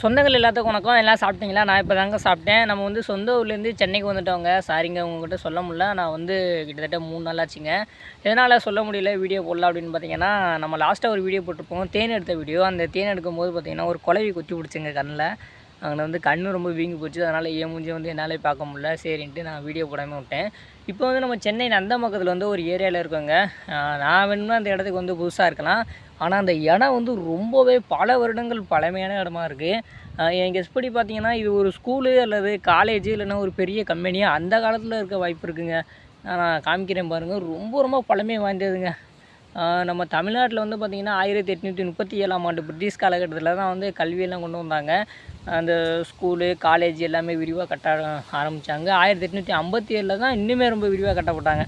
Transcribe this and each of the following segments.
சொந்தங்கள் எல்லாத்துக்கும் வணக்கம் எல்லாம் சாப்பிட்டீங்களா? நான் இப்போ தாங்க சாப்பிட்டேன். நம்ம வந்து சொந்த ஊர்லேருந்து சென்னைக்கு வந்துட்டவங்க. சாரிங்க உங்ககிட்ட சொல்ல முடில நான் வந்து கிட்டத்தட்ட மூணு நாள் ஆச்சுங்க எதனால் சொல்ல முடியல? வீடியோ போடல அப்படின்னு பார்த்தீங்கன்னா நம்ம லாஸ்ட்டாக ஒரு வீடியோ போட்டிருப்போம். தேன் எடுத்த வீடியோ. அந்த தேன் எடுக்கும்போது பார்த்திங்கன்னா ஒரு குலவி குத்தி பிடிச்சிங்க கண்ணில். அங்கே வந்து கண்ணு ரொம்ப வீங்கி போச்சு. அதனால் ஏன் மூஞ்சி வந்து என்னாலே பார்க்க முடில சரின்ட்டு நான் வீடியோ போடாமல் விட்டேன். இப்போ வந்து நம்ம சென்னை நந்தம்பக்கத்தில் வந்து ஒரு ஏரியாவில் இருக்கோங்க. நான் வேணும்னா அந்த இடத்துக்கு வந்து புதுசாக இருக்கலாம். ஆனால் அந்த இடம் வந்து ரொம்பவே பல வருடங்கள் பழமையான இடமா இருக்குது என் கெஸ் படி பார்த்தீங்கன்னா இது ஒரு ஸ்கூலு அல்லது காலேஜு இல்லைன்னா ஒரு பெரிய கம்பெனியாக அந்த காலத்தில் இருக்க வாய்ப்பு இருக்குங்க. நான் காமிக்கிறேன் பாருங்கள் ரொம்ப ரொம்ப பழமை வாய்ந்ததுங்க. நம்ம தமிழ்நாட்டில் வந்து பார்த்திங்கன்னா ஆயிரத்தி எட்நூற்றி முப்பத்தி ஏழாம் ஆண்டு பிரிட்டிஷ் காலகட்டத்தில் தான் வந்து கல்வியெல்லாம் கொண்டு வந்தாங்க. அந்த ஸ்கூலு காலேஜ் எல்லாமே விரிவாக கட்ட ஆரம்பித்தாங்க ஆயிரத்தி எட்நூற்றி ஐம்பத்தி ஏழில் தான் இன்னுமே ரொம்ப விரிவாக கட்டப்பட்டாங்க.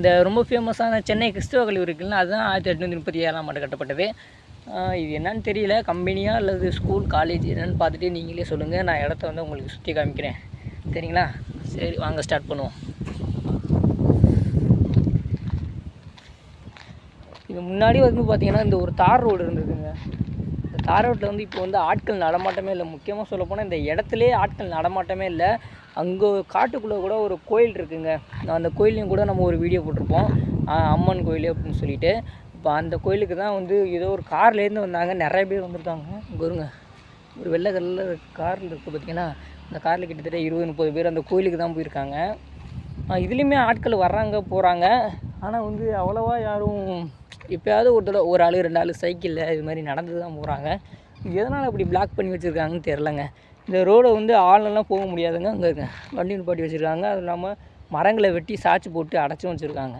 இந்த ரொம்ப ஃபேமஸான சென்னை கிறிஸ்துவ கல்லூரி இருக்குல்ல அதுதான் ஆயிரத்தி எட்நூற்றி முப்பத்தி ஏழாம் ஆண்டு கட்டப்பட்டது. இது என்னன்னு தெரியல கம்பெனியாக அல்லது ஸ்கூல் காலேஜ் என்னன்னு பார்த்துட்டு நீங்களே சொல்லுங்கள் நான் இடத்த வந்து உங்களுக்கு சுற்றி காமிக்கிறேன். சரிங்களா? சரி வாங்க ஸ்டார்ட் பண்ணுவோம். இது முன்னாடி வந்து பார்த்திங்கன்னா இந்த ஒரு தார் ரோடு இருந்ததுங்க. காரோட்டில் வந்து இப்போ வந்து ஆட்கள் நடமாட்டமே இல்லை. முக்கியமாக சொல்லப்போனால் இந்த இடத்துலே ஆட்கள் நடமாட்டமே இல்லை. அங்கே காட்டுக்குள்ளே கூட ஒரு கோயில் இருக்குங்க. அந்த கோயிலையும் கூட நம்ம ஒரு வீடியோ போட்டிருப்போம். அம்மன் கோயில் அப்படின்னு சொல்லிட்டு. இப்போ அந்த கோயிலுக்கு தான் வந்து ஏதோ ஒரு கார்லேருந்து வந்தாங்க. நிறைய பேர் வந்திருக்காங்க. குருங்க வருங்க ஒரு வெள்ளை கலரில் காரில் இருக்குது பார்த்தீங்கன்னா அந்த காரில் கிட்டத்தட்ட இருபது முப்பது பேர் அந்த கோயிலுக்கு தான் போயிருக்காங்க. இதுலேயுமே ஆட்கள் வர்றாங்க போகிறாங்க ஆனால் வந்து அவ்வளோவா யாரும் எப்போயாவது ஒரு தடவை ஒரு ஆள் ரெண்டு ஆள் சைக்கிளில் இது மாதிரி நடந்து தான் போகிறாங்க எதனால் அப்படி பிளாக் பண்ணி வச்சுருக்காங்கன்னு தெரிலங்க இந்த ரோடை வந்து ஆளெல்லாம் போக முடியாதுங்க. அங்கே இருக்க வண்டி நிப்பாட்டி வச்சுருக்காங்க. அதுவும் இல்லாமல் மரங்களை வெட்டி சாய்ச்சி போட்டு அடைச்சும் வச்சுருக்காங்க.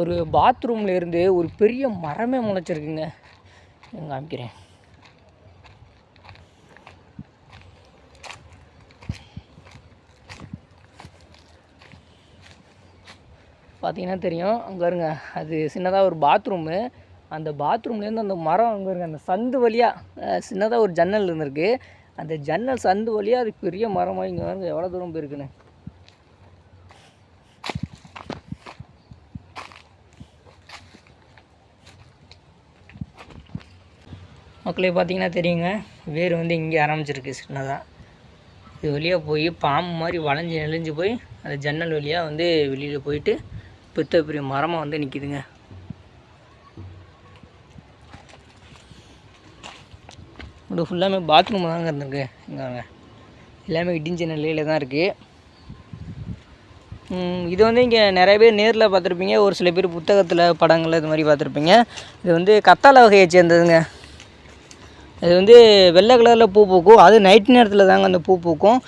ஒரு பாத்ரூமில் இருந்து ஒரு பெரிய மரமே முளைச்சிருக்குங்க. காமிக்கிறேன். பார்த்தீங்கன்னா தெரியும். அங்கே இருங்க அது சின்னதாக ஒரு பாத்ரூமு அந்த பாத்ரூம்லேருந்து அந்த மரம் அங்கே இருங்க அந்த சந்து வழியாக சின்னதாக ஒரு ஜன்னல் இருந்திருக்கு. அந்த ஜன்னல் சந்து வழியாக அது பெரிய மரமாக இங்கே வருங்க எவ்வளோ தூரம் போயிருக்குன்னு. மக்களே பார்த்தீங்கன்னா தெரியுங்க வேர் வந்து இங்கே ஆரம்பிச்சிருக்கு சின்னதாக இது வழியாக போய் பாம்பு மாதிரி வளைஞ்சு நெளிஞ்சு போய் அந்த ஜன்னல் வழியாக வந்து வெளியில் போயிட்டு பெத்த பெரிய மரமாக வந்து நிற்கிதுங்க இங்கே ஃபுல்லாமே பாத்ரூம் தாங்க இருந்திருக்கு. இங்கே எல்லாமே இடிஞ்ச நிலையில் தான் இருக்குது இது வந்து இங்கே நிறைய பேர் நேரில் பார்த்துருப்பீங்க. ஒரு சில பேர் புத்தகத்தில் படங்கள் இது மாதிரி பார்த்துருப்பீங்க. இது வந்து கத்தாழை வகையை சேர்ந்ததுங்க. இது வந்து வெள்ளை கலரில் பூ பூக்கும். அது நைட் நேரத்தில் தாங்க அந்த பூ பூக்கும்.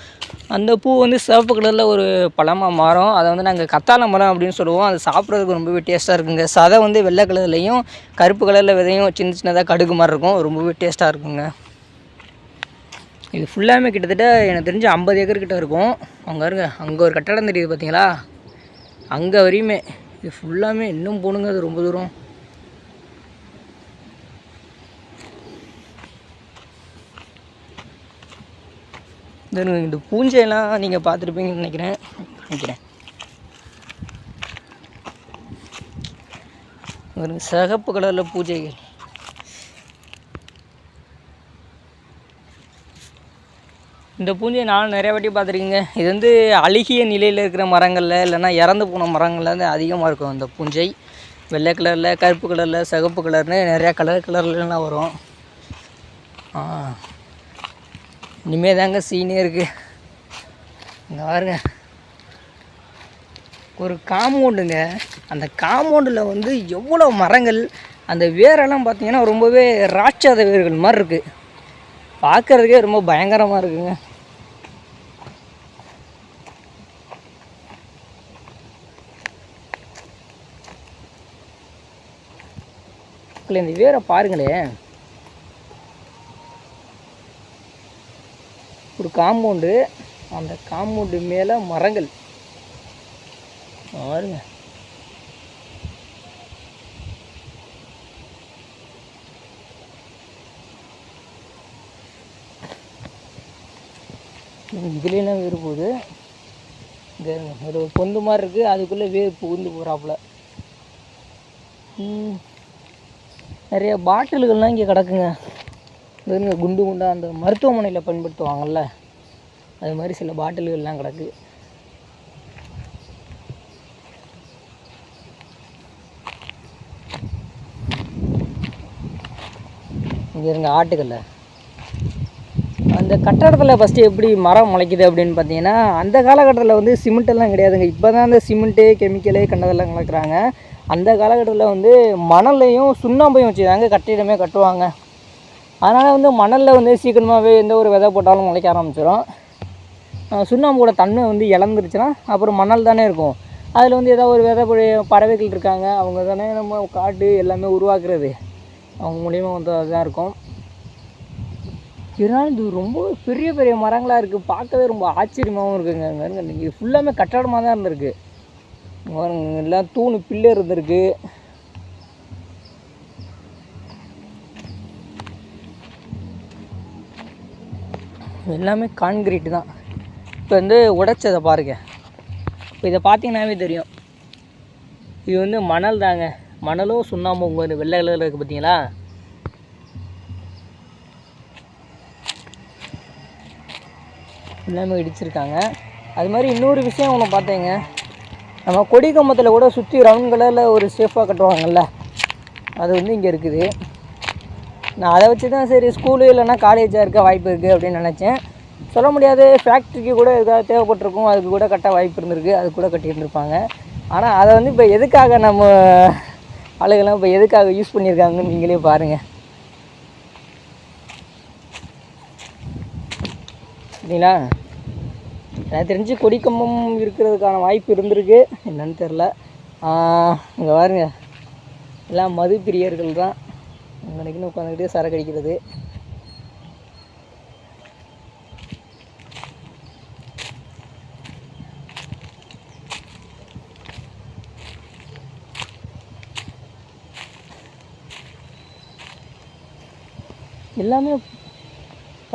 அந்த பூ வந்து சிவப்பு கலரில் ஒரு பழமாக மாறும். அதை வந்து நாங்கள் கத்தாழ மரம் அப்படின்னு சொல்லுவோம். அது சாப்பிட்றதுக்கு ரொம்பவே டேஸ்ட்டாக இருக்குங்க. சதை வந்து வெள்ளை கலர்லேயும் கருப்பு கலரில் விதையும் சின்ன சின்னதாக கடுகு மாதிரி இருக்கும். ரொம்பவே டேஸ்ட்டாக இருக்குங்க. இது ஃபுல்லாமே கிட்டத்தட்ட எனக்கு தெரிஞ்சு ஐம்பது ஏக்கர் கிட்ட இருக்கும். அங்கே இருங்க. அங்கே ஒரு கட்டடம் தெரியுது பார்த்தீங்களா அங்கே வரையுமே. இது ஃபுல்லாமே இன்னும் போகணுங்க அது ரொம்ப தூரம். இந்த இந்த பூஞ்சையெல்லாம் நீங்கள் பார்த்துருப்பீங்கன்னு நினைக்கிறேன். நினைக்கிறேன். ஒரு சிகப்பு கலரில் பூஜைகள். இந்த பூஞ்சையை நான் நிறைய வாட்டி பார்த்துருக்கீங்க. இது வந்து அழுகிய நிலையில் இருக்கிற மரங்களில் இல்லைன்னா இறந்து போன மரங்களில் வந்து அதிகமாக இருக்கும் இந்த பூஞ்சை. வெள்ளை கலரில் கருப்பு கலரில் சிகப்பு கலர்னு நிறையா கலர் கலர்லாம் வரும். ஆ. இனிமே தாங்க சீனே இருக்குது இங்கே பாருங்க. ஒரு காம்பவுண்டுங்க அந்த காம்பவுண்டில் வந்து எவ்வளோ மரங்கள் அந்த வேரெல்லாம் பார்த்திங்கன்னா ரொம்பவே ராட்சாத வேர்கள் மாதிரி இருக்குது பார்க்குறதுக்கே ரொம்ப பயங்கரமாக இருக்குங்க. இந்த வேரை பாருங்களேன். ஒரு காம்பவுண்டு அந்த காம்பவுண்டு மேலே மரங்கள். பாருங்க. இதுலாம் வேறு போகுது? இந்த ஒரு பொந்து மாதிரி இருக்குது அதுக்குள்ளே வேர் புகுந்து போகிறாப்புல நிறைய பாட்டில்கள்லாம் இங்கே கிடக்குங்க. இந்த குண்டு குண்டாக அந்த மருத்துவமனையில் பயன்படுத்துவாங்கள்ல அது மாதிரி சில பாட்டில்கள்லாம் கிடக்கு. இங்கே இருங்க ஆட்டுக்கல்ல. அந்த கட்டடத்தில் ஃபஸ்ட்டு எப்படி மரம் முளைக்குது அப்படின்னு பார்த்தீங்கன்னா அந்த காலகட்டத்தில் வந்து சிமெண்ட்டெல்லாம் கிடையாதுங்க. இப்போ தான் அந்த சிமெண்ட்டு கெமிக்கலு கண்டதெல்லாம் கலக்குறாங்க. அந்த காலகட்டத்தில் வந்து மணலையும் சுண்ணாம்பையும் வச்சு தாங்க கட்டிடமே கட்டுவாங்க. அதனால் வந்து மணலில் வந்து சீக்கிரமாகவே எந்த ஒரு விதை போட்டாலும் முளைக்க ஆரம்பிச்சிடும் சுண்ணாம்போட தன்மை வந்து இழந்துருச்சுன்னா அப்புறம் மணல் தானே இருக்கும். அதில் வந்து ஏதாவது ஒரு விதை பறவைகள் இருக்காங்க அவங்க தானே நம்ம காட்டு எல்லாமே உருவாக்குறது. அவங்க மூலியமாக வந்து அதுதான் இருக்கும். இருந்தாலும் இது ரொம்ப பெரிய பெரிய மரங்களாக இருக்குது பார்க்கவே ரொம்ப ஆச்சரியமாகவும் இருக்குங்க. அங்கே இருங்க இது ஃபுல்லாமே கட்டடமாக தான் இருந்திருக்கு. எல்லாம் தூணு பில்லு இருந்திருக்கு. எல்லாமே கான்கிரீட் தான். இப்போ வந்து உடைச்சதை பாருங்க. இப்போ இதை பார்த்தீங்கன்னாவே தெரியும். இது வந்து மணல் தாங்க. மணலும் சுண்ணாம்பு உங்க வெள்ளை கலரில் இருக்குது பார்த்தீங்களா எல்லாமே இடிச்சிருக்காங்க. அது மாதிரி இன்னொரு விஷயம் ஒன்று பார்த்தேங்க. நம்ம கொடி கம்பத்தில் கூட சுற்றி ரவுண்ட் கலரில் ஒரு சேஃபாக கட்டுவாங்கல்ல. அது வந்து இங்கே இருக்குது. நான் அதை வச்சு தான் சரி ஸ்கூலு இல்லைன்னா காலேஜாக இருக்க வாய்ப்பு இருக்குது அப்படின்னு நினச்சேன். சொல்ல முடியாது ஃபேக்ட்ரிக்கு கூட எதாவது தேவைப்பட்டிருக்கும் அதுக்கு கூட கட்ட வாய்ப்பு இருந்திருக்கு அது கூட கட்டியிருந்துருப்பாங்க. ஆனால் அதை வந்து இப்போ எதுக்காக நம்ம ஆளுகள்லாம் இப்போ எதுக்காக யூஸ் பண்ணியிருக்காங்கன்னு நீங்களே பாருங்கள் சரிங்களா எனக்கு தெரிஞ்சு கொடிக்கம்பம் இருக்கிறதுக்கான வாய்ப்பு இருந்திருக்கு. என்னன்னு தெரில இங்கே பாருங்க. எல்லாம் மது பிரியர்கள் தான். அங்கனைக்குன்னு உட்காந்துக்கிட்டே சரக்கு அடிக்கிறது. எல்லாமே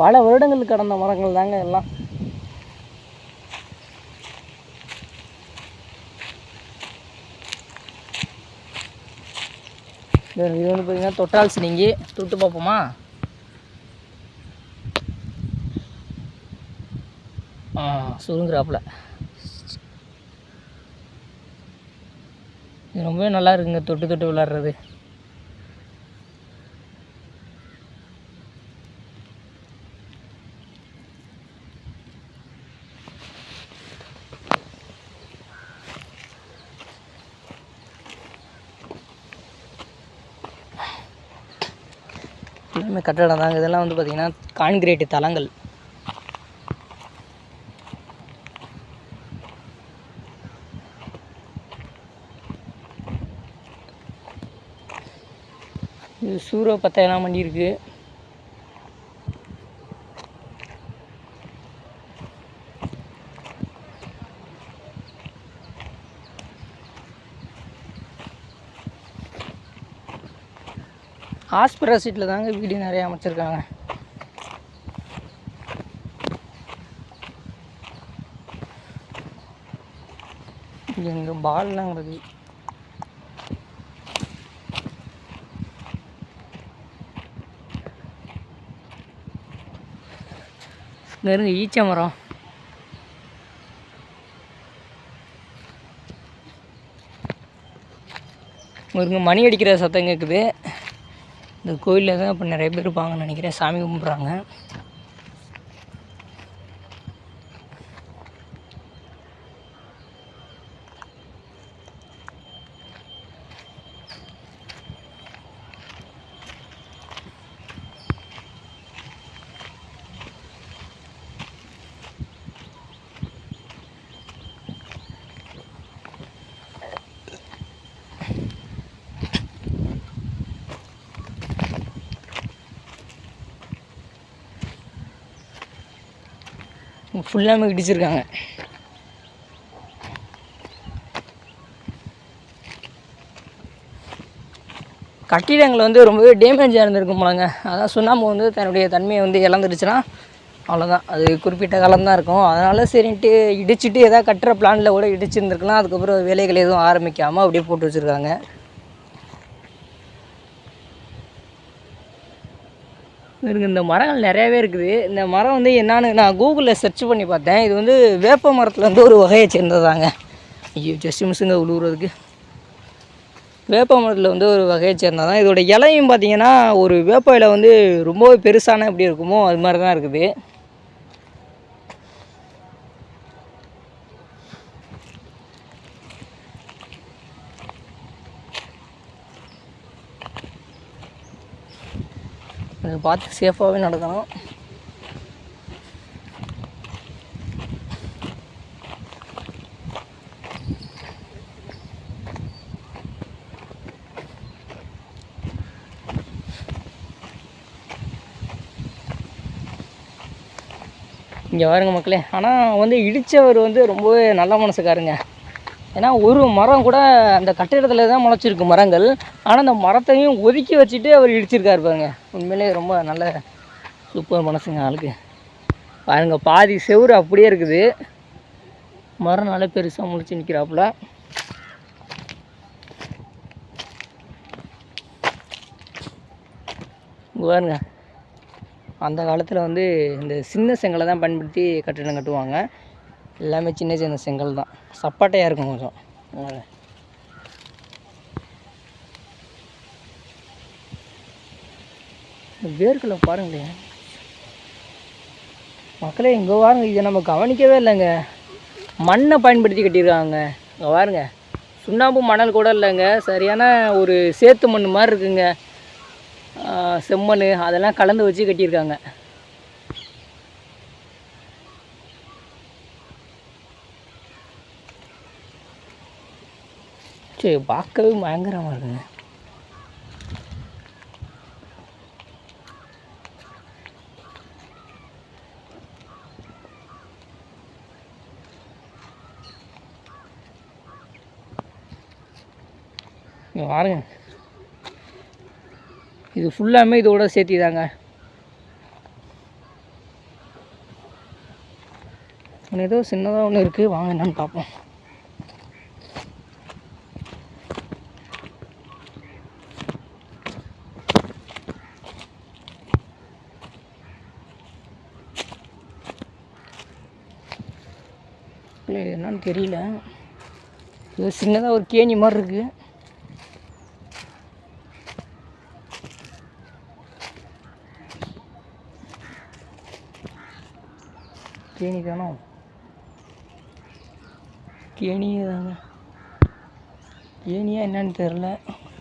பல வருடங்கள் கடந்த மரங்கள் தாங்க எல்லாம். இது வந்து பார்த்தீங்கன்னா தொட்டால் சினிங்கி. தொட்டு பார்ப்போமா? ஆ சுருங்குறாப்புல. இது ரொம்பவே நல்லா இருக்குங்க தொட்டு தொட்டு விளாட்றது. எல்லாமே கட்டடம் தாங்க இதெல்லாம் வந்து பார்த்திங்கன்னா கான்கிரீட் தளங்கள் இது சூரிய பத்தையெல்லாம் பண்ணியிருக்கு. ஹாஸ்பிட்டல் சீட்டில் தாங்க வீடு நிறைய அமைச்சிருக்காங்க. இங்கே பால்லாம் கிடக்கு நெருங்க ஈச்ச மரம். இங்கே மணி அடிக்கிற சத்தம் கேட்குது இந்த கோயிலில் தான் இப்போ நிறைய பேர் இருப்பாங்கன்னு நினைக்கிறேன். சாமி கும்பிட்றாங்க. ஃபுல்லாமே இடிச்சிருக்காங்க. கட்டிடங்கள் வந்து ரொம்பவே டேமேஜாக இருந்திருக்கும் போலங்க. அதான் சுண்ணாம்பு வந்து தன்னுடைய தன்மையை வந்து இழந்துருச்சுன்னா அவ்வளோதான் அது குறிப்பிட்ட காலம் தான் இருக்கும். அதனால் சரின்ட்டு இடிச்சுட்டு எதாவது கட்டுற பிளானில் கூட இடிச்சிருந்துருக்கலாம். அதுக்கப்புறம் வேலைகள் எதுவும் ஆரம்பிக்காமல் அப்படியே போட்டு வச்சுருக்காங்க. இருக்கு இந்த மரங்கள் நிறையாவே இருக்குது. இந்த மரம் வந்து என்னான்னு நான் கூகுளில் சர்ச் பண்ணி பார்த்தேன். இது வந்து வேப்ப மரத்தில் வந்து ஒரு வகையை சேர்ந்ததாங்க. ஐயோ ஜஸ்ட் மிஸ்ஸுங்க உழுவுறதுக்கு. வேப்ப மரத்தில் வந்து ஒரு வகையை சேர்ந்ததான். இதோட இலையும் பார்த்தீங்கன்னா ஒரு வேப்ப இலை வந்து ரொம்பவே பெருசான எப்படி இருக்குமோ அது மாதிரி தான் இருக்குது. அதை பார்த்து சேஃபாகவே நடக்கணும். இங்கே பாருங்க மக்களே ஆனால் வந்து இடித்தவர் வந்து ரொம்பவே நல்ல மனசுக்காருங்க. ஏன்னா ஒரு மரம் கூட அந்த கட்டிடத்தில் தான் முளைச்சிருக்கு மரங்கள். ஆனால் அந்த மரத்தையும் ஒதுக்கி வச்சுட்டு அவர் இடிச்சிருக்காரு பாருங்க. உண்மையிலே ரொம்ப நல்ல சூப்பர் மனசுங்க ஆளுக்கு. பாருங்க பாதி செவுரு அப்படியே இருக்குது. மரம் நல்லா பெருசாக முளைச்சி நிற்கிறாப்புல பாருங்க. அந்த காலத்தில் வந்து இந்த சின்ன செங்கலை தான் பயன்படுத்தி கட்டிடம் கட்டுவாங்க. எல்லாமே சின்ன சின்ன செங்கல் தான். சப்பாட்டையாக இருக்கும் கொஞ்சம் பாருங்க. இந்த வேர்களை பாருங்களேன் மக்களே இங்கே பாருங்க இதை நம்ம கவனிக்கவே இல்லைங்க. மண்ணை பயன்படுத்தி கட்டியிருக்காங்க. இங்கே பாருங்க சுண்ணாம்பு மணல் கூட இல்லைங்க. சரியான ஒரு சேத்து மண் மாதிரி இருக்குங்க. செம்மண் அதெல்லாம் கலந்து வச்சு கட்டியிருக்காங்க. சரி பார்க்கவே பயங்கரமாக இருக்குங்க. இங்கே பாருங்க. இது ஃபுல்லாமே இதோட சேர்த்தி தாங்க ஒன்று ஏதோ சின்னதாக ஒன்று இருக்குது வாங்க என்னன்னு பார்ப்போம். இல்லை, என்னன்னு தெரியல. இது சின்னதாக ஒரு கேணி மாதிரி இருக்குது கேணி தானோ கேணியே தாங்க கேணியாக என்னன்னு தெரில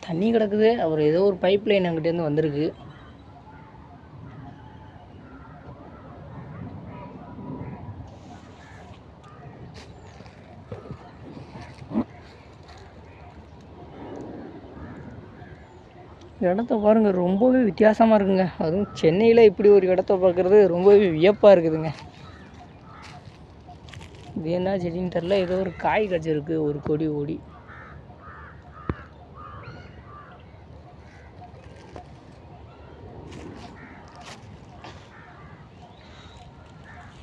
தண்ணி கிடக்குது. அவர் ஏதோ ஒரு பைப் லைன் அங்கிட்டேருந்து வந்திருக்கு. இடத்த பாருங்க. ரொம்பவே வித்தியாசமாக இருக்குங்க. அதுவும் சென்னையில் இப்படி ஒரு இடத்த பார்க்குறது ரொம்பவே வியப்பாக இருக்குதுங்க. இது என்ன செடின்னு தெரில ஏதோ ஒரு காய் காய்ச்சிருக்கு. ஒரு கொடி ஓடி.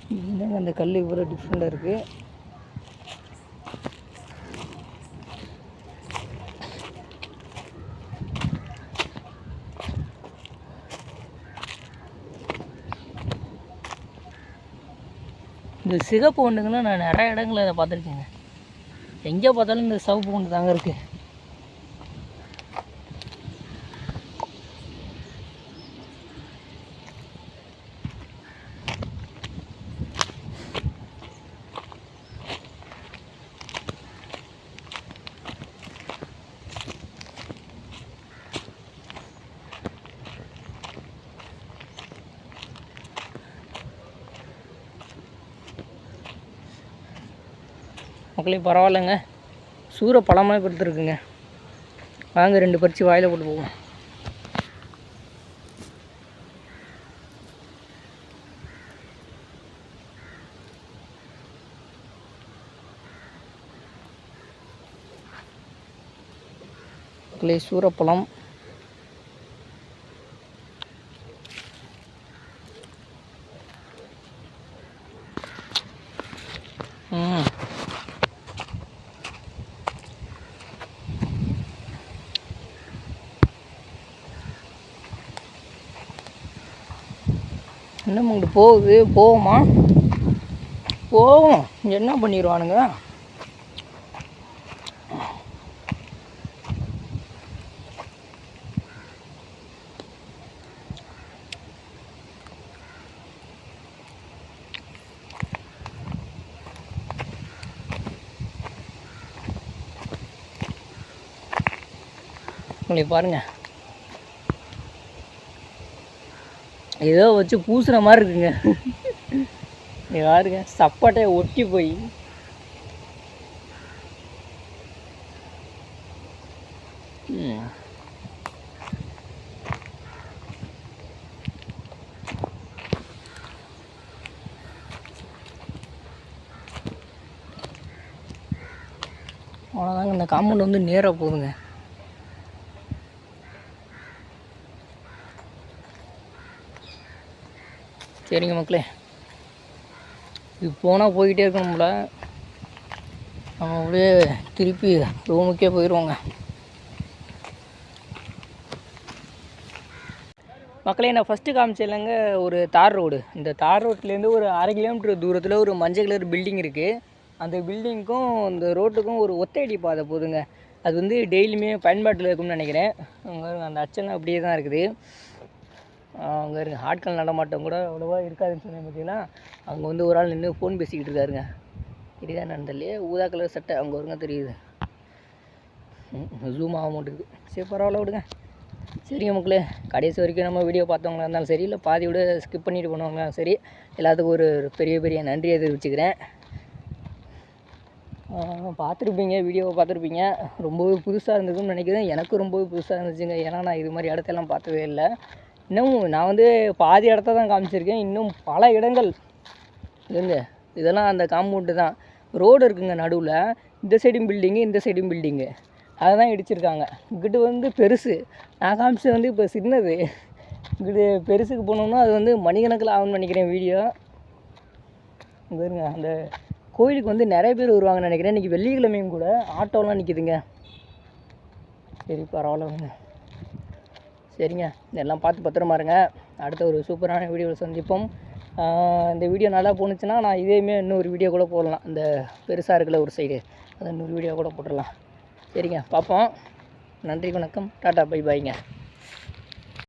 என்னங்க அந்த கல் இவ்வளோ டிஃப்ரெண்ட்டாக இருக்குது இந்த சிகப்பு குண்டுங்கெல்லாம் நான் நிறைய இடங்களில் பார்த்துருக்கேங்க. எங்கே பார்த்தாலும் இந்த சிவப்பு ஒன்று தாங்க இருக்குது மக்களே பரவாயில்லைங்க. சூற பழமாக கொடுத்துருக்குங்க. வாங்க ரெண்டு பறித்து வாயில் போட்டு போவோம். மக்களே சூரப்பழம் இன்னும் இங்கிட்டு போகுது போவோமா போவோம் என்ன பண்ணிடுவானுங்க உங்களை பாருங்க. ஏதோ வச்சு பூசுகிற மாதிரி இருக்குங்க. யாருங்க சப்பாட்டையை ஒட்டி போய். அவ்வளோதாங்க இந்த காம்பவுண்ட் வந்து நேராக போகுதுங்க. சரிங்க மக்களே. இது போனால் போய்கிட்டே இருக்கணும்ல நம்ம அப்படியே திருப்பி ரூமுக்கே போயிடுவோங்க மக்களே நான் ஃபஸ்ட்டு காமிச்சிடலங்க ஒரு தார் ரோடு. இந்த தார் ரோட்லேருந்து ஒரு அரை கிலோமீட்டர் தூரத்தில் ஒரு மஞ்சள் கலர் பில்டிங் இருக்குது அந்த பில்டிங்க்கும் இந்த ரோட்டுக்கும் ஒரு ஒத்தையடி பாதை போகுதுங்க அது வந்து டெய்லியுமே பயன்பாட்டில் இருக்கும்னு நினைக்கிறேன். அந்த அச்சனை அப்படியே தான் இருக்குது. அங்கே இருங்க ஆட்கள் நடமாட்டம் கூட அவ்வளோவா இருக்காதுன்னு சொன்னேன் பார்த்தீங்கன்னா அங்கே வந்து ஒரு ஆள் நின்று ஃபோன் பேசிக்கிட்டு இருக்காருங்க. தெரியுதா நடந்தலையே ஊதா கலர் சட்டை அங்கே வருங்க தெரியுது. ஜூம் ஆக மாட்டேங்குது. சரி பரவாயில்ல விடுங்க. சரிங்க மக்களே கடைசி வரைக்கும் நம்ம வீடியோ பார்த்தவங்களா இருந்தாலும் சரி இல்லை பாதி விட ஸ்கிப் பண்ணிட்டு போனவங்களா சரி எல்லாத்துக்கும் ஒரு பெரிய பெரிய நன்றியை தெரிவிச்சுக்கிறேன். பார்த்துருப்பீங்க வீடியோவை பார்த்துருப்பீங்க. ரொம்பவே புதுசாக இருந்ததுன்னு நினைக்கிறேன். எனக்கும் ரொம்பவே புதுசாக இருந்துச்சுங்க. ஏன்னா நான் இது மாதிரி இடத்தெல்லாம் பார்த்ததே இல்லை. இன்னும் நான் வந்து பாதி இடத்த தான் காமிச்சிருக்கேன். இன்னும் பல இடங்கள் இருங்க. இதெல்லாம் அந்த காம்பவுண்டு தான். ரோடு இருக்குங்க நடுவில். இந்த சைடும் பில்டிங்கு இந்த சைடும் பில்டிங்கு அதை தான் இடிச்சிருக்காங்க. இங்கிட்டு வந்து பெருசு. நான் காமிச்சது வந்து இப்போ சின்னது. இங்கிட்டு பெருசுக்கு போனோம்னா அது வந்து மணிக்கணக்கில் ஆகும்னு நினைக்கிறேன் வீடியோ. பாருங்க அந்த கோயிலுக்கு வந்து நிறைய பேர் வருவாங்கன்னு நினைக்கிறேன். இன்றைக்கி வெள்ளிக்கிழமையும் கூட ஆட்டோலாம் நிற்கிதுங்க சரி பரவாயில்ல சரிங்க. இதெல்லாம் பார்த்து பத்திரமா இருங்க. அடுத்த ஒரு சூப்பரான வீடியோவில் சந்திப்போம். இந்த வீடியோ நல்லா போணுச்சுன்னா நான் இதேமே இன்னொரு வீடியோ கூட போடலாம். இந்த பெருசாக இருக்கல ஒரு சைடு அதை இன்னொரு வீடியோ கூட போட்டுடலாம். சரிங்க. பார்ப்போம். நன்றி வணக்கம். டாட்டா பை பாய்ங்க.